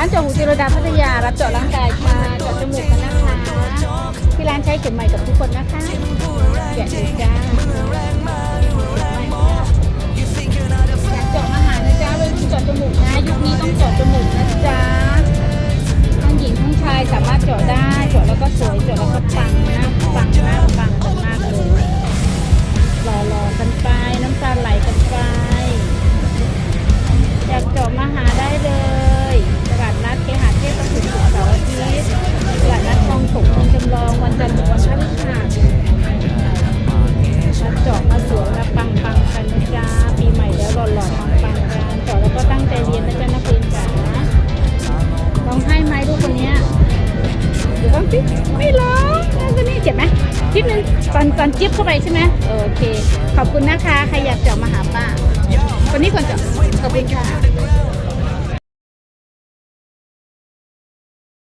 ร้านเจาะหูจิรดาพัทยารับเจาะร่างกายค่ะเจาะจมูกกันนะคะ ที่ร้านใช้เข็มใหม่กับทุกคนนะคะแกะดูจ้าอยากเจาะอาหารนะจ๊ะเป็นเจาะจมูกนะยุคนี้ต้องเจาะจมูกนะจ๊ะ สิไม่ร้องนั่นก็นี่เจ็บไหมจิ๊บนึงตอนตอนจิ๊บเข้าไปใช่ไหมโอเค ขอบคุณนะคะ ใครอยากเจาะมาหาป้าคนนี้คนเจาะขอบคุณค่ะ